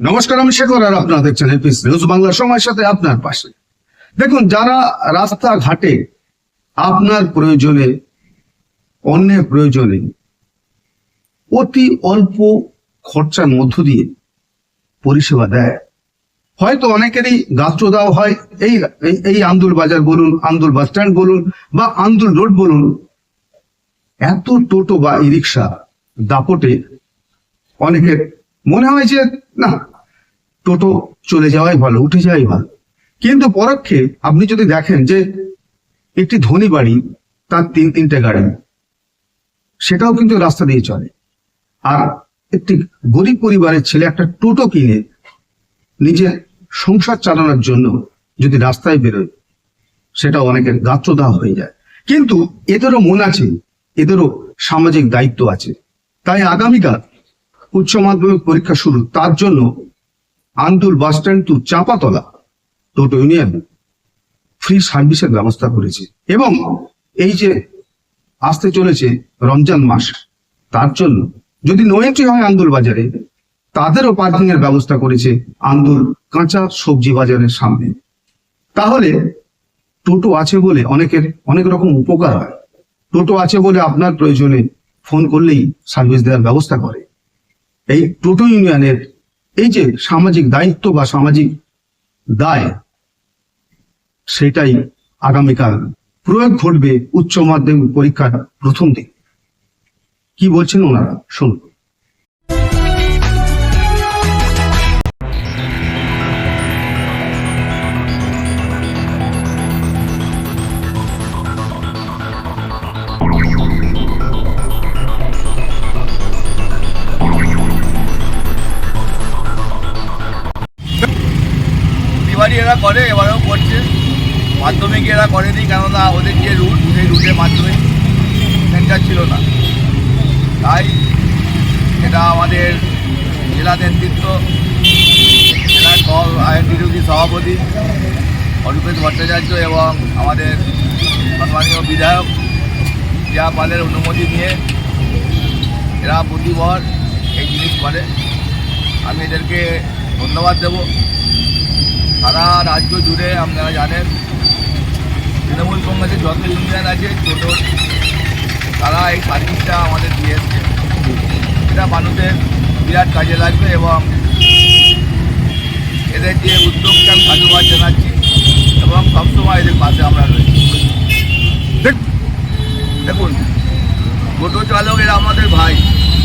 নমস্কার, আমি শেখর আর আপনারা দেখছেন এপিস নিউজ বাংলা সময়ের সাথে আপনার পাশে। দেখুন, যারা রাস্তা ঘাটে আপনার প্রয়োজনে, অন্যের প্রয়োজনে অতি অল্প খরচার মধ্য দিয়ে পরিষেবা দেয়, হয়তো অনেকেরই গাত্র দেওয়া হয়। এই- এই আন্দুল বাজার বলুন, আন্দুল বাস স্ট্যান্ড বলুন বা আন্দুল রোড বলুন, এত টোটো বা ই রিক্সা দাপটে অনেকের মনে হয় যে, না, টোটো চলে যাওয়াই ভালো, উঠে যাওয়াই ভালো। কিন্তু পরোক্ষে আপনি যদি দেখেন যে, একটি ধনী বাড়ি, তার তিন, তিনটে গাড়ি, সেটাও কিন্তু রাস্তা দিয়ে চলে। আর একটি গরিব পরিবারের ছেলে একটা টোটো কিনে নিজের সংসার চালানোর জন্য যদি রাস্তায় বেরোয়, সেটা অনেকের গাত্রদাহ হয়ে যায়। কিন্তু এদেরও মন আছে, এদেরও সামাজিক দায়িত্ব আছে। তাই আগামীকাল উচ্চ মাধ্যমিক পরীক্ষা শুরু। তার জন্য Andul bus stand to Chapatala toto union, free সার্ভিসের ব্যবস্থা করেছে। এবং এই যে আসতে চলেছে রমজান মাস, তার জন্য যদি নো এন্ট্রি হয় আন্দুল বাজারে, তাদেরও পার্কিং এর ব্যবস্থা করেছে আন্দুল কাঁচা সবজি বাজারের সামনে। তাহলে টোটো আছে বলে অনেকের অনেক রকম উপকার হয়। টোটো আছে বলে আপনার প্রয়োজনে ফোন করলেই সার্ভিস দেওয়ার ব্যবস্থা করে। এই টোটো ইউনিয়নের এই যে সামাজিক দায়িত্ব বা সামাজিক দায়, সেটাই আগামীকাল প্রয়োগ ঘটবে উচ্চ মাধ্যমিক পরীক্ষার প্রথম দিন কি বলছেন ওনারা? শুনুন। এরা করে, এবারেও করছে। মাধ্যমিক এরা করেনি, কেননা ওদের যে রুট সেই রুটে মাধ্যমিক সেন্টার ছিল না। তাই এটা আমাদের জেলা নেতৃত্ব জেলার আইনবিরোধী সভাপতি অরূপেশ ভট্টাচার্য এবং আমাদের সম্মানীয় বিধায়ক যা পালের অনুমতি নিয়ে এরা প্রতিবার এই জিনিস করে। আমি এদেরকে ধন্যবাদ দেবো। সারা রাজ্য জুড়ে আপনারা জানেন, তৃণমূল কংগ্রেসের যত ইউনিয়ন আছে, ছোটো, তারা এই সার্ভিসটা আমাদের দিয়ে এসছে। এটা মানুষের বিরাট কাজে লাগবে এবং এদের যে উদ্যোগকে আমি সাধুবাদ জানাচ্ছি এবং সবসময় এদের পাশে আমরা রয়েছি। দেখুন, টোটো চালক এরা আমাদের ভাই,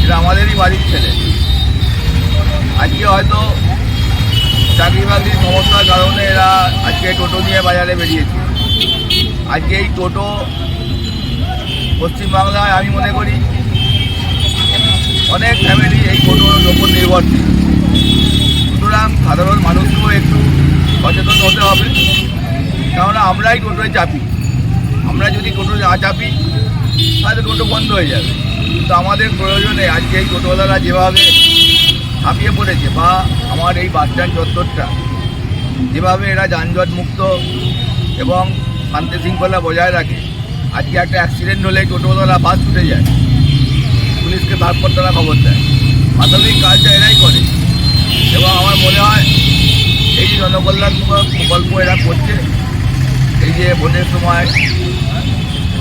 এরা আমাদেরই বাড়ির ছেলে। আজকে হয়তো চাকরি বাকরির সমস্যার কারণে এরা আজকে টোটো নিয়ে বাজারে বেরিয়েছে। আজকে এই টোটো পশ্চিমবাংলায় আমি মনে করি অনেক ফ্যামিলি এই টোটোর ওপর নির্ভরশীল। সুতরাং সাধারণ মানুষকেও একটু সচেতন হতে হবে। কেননা আমরাই টোটোয় চাপি। আমরা যদি টোটো না চাপি, তাহলে টোটো বন্ধ হয়ে যাবে। কিন্তু আমাদের প্রয়োজনে আজকে এই টোটোওয়ালারা যেভাবে ঝাঁপিয়ে পড়েছে বা আমার এই বাস স্ট্যান্ড চত্বরটা। যেভাবে এরা যানজট মুক্ত এবং শান্তি শৃঙ্খলা বজায় রাখে, আজকে একটা অ্যাক্সিডেন্ট হলে টোটোওয়ালা বাস ছুটে যায়। পুলিশকে তারপর তারা খবর দেয়। প্রাথমিক কাজটা এরাই করে। এবং আমার মনে হয় এই যে জনকল্যাণমূলক প্রকল্প এরা করছে, এই যে ভোটের সময়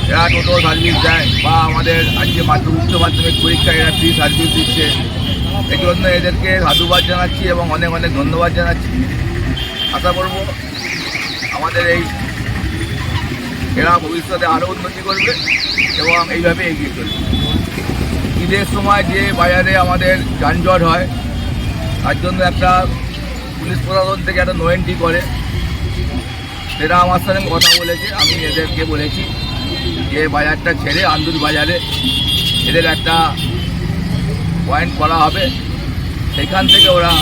এরা টোটো সার্ভিস দেয় বা আমাদের আজকে মাধ্যমিক উচ্চ মাধ্যমিক পরীক্ষায় এরা ফ্রি সার্ভিস দিচ্ছে এই জন্য এদেরকে সাধুবাদ জানাচ্ছি এবং অনেক অনেক ধন্যবাদ জানাচ্ছি। আশা করব আমাদের এই এরা ভবিষ্যতে আরও উন্নতি করবে এবং এইভাবে এগিয়ে চলবে। ঈদের সময় যে বাজারে আমাদের যানজট হয়, তার জন্য একটা পুলিশ প্রশাসন থেকে একটা নো এন্ট্রি করে। সেটা আমার সাথে কথা বলেছে, আমি এদেরকে বলেছি যে বাজারটা ছেড়ে আন্দুল বাজারে এদের একটা পয়েন্ট করা হবে, সেখান থেকে ওরা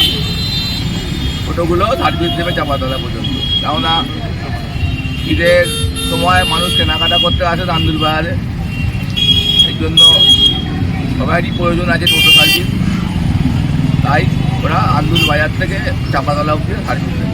ফটোগুলো সার্ভিস দেবে চাপাতলা পর্যন্ত। কেননা ঈদের সময় মানুষ কেনাকাটা করতে আসে তান্দুল বাজারে। এই জন্য সবারই প্রয়োজন আছে টোটো সার্ভিস। তাই ওরা আন্দুল বাজার থেকে চাপাতলা অব্দি সার্ভিস দেবে।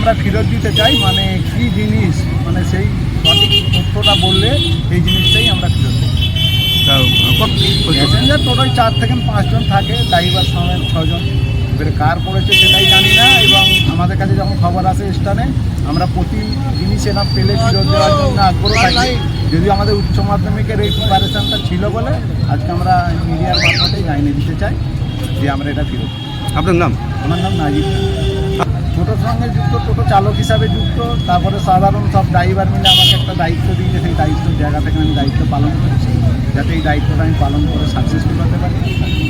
ফেরত দিতে চাই মানে কী জিনিস মানে সেই সঠিক তথ্যটা বললে এই জিনিসটাই আমরা ফেরত দিই প্যাসেঞ্জার টোটাল চার থেকে পাঁচজন থাকে ড্রাইভার সমেত ছজন। এবারে কার পড়েছে সেটাই জানি না এবং আমাদের কাছে যখন খবর আসে স্টানে আমরা প্রতি জিনিস এরকম পেলে ফেরত দেওয়ার জন্য আগ্রহ থাকি। যদিও আমাদের উচ্চ মাধ্যমিকের এই প্রিপারেশনটা ছিল বলে আজকে আমরা মিডিয়ার মারফতেই জানিয়ে দিতে চাই যে আমরা এটা ফেরত আপনার নাম? আমার নাম নাজিব টোটোর সঙ্গে যুক্ত, টোটো চালক হিসাবে যুক্ত, তারপরে সাধারণ সব ড্রাইভার মিলে আমাকে একটা দায়িত্ব দিয়েছে, সেই দায়িত্ব জায়গা থেকে আমি দায়িত্ব পালন করছি। যাতে এই দায়িত্বটা আমি পালন করে সাকসেসফুল হতে পারি।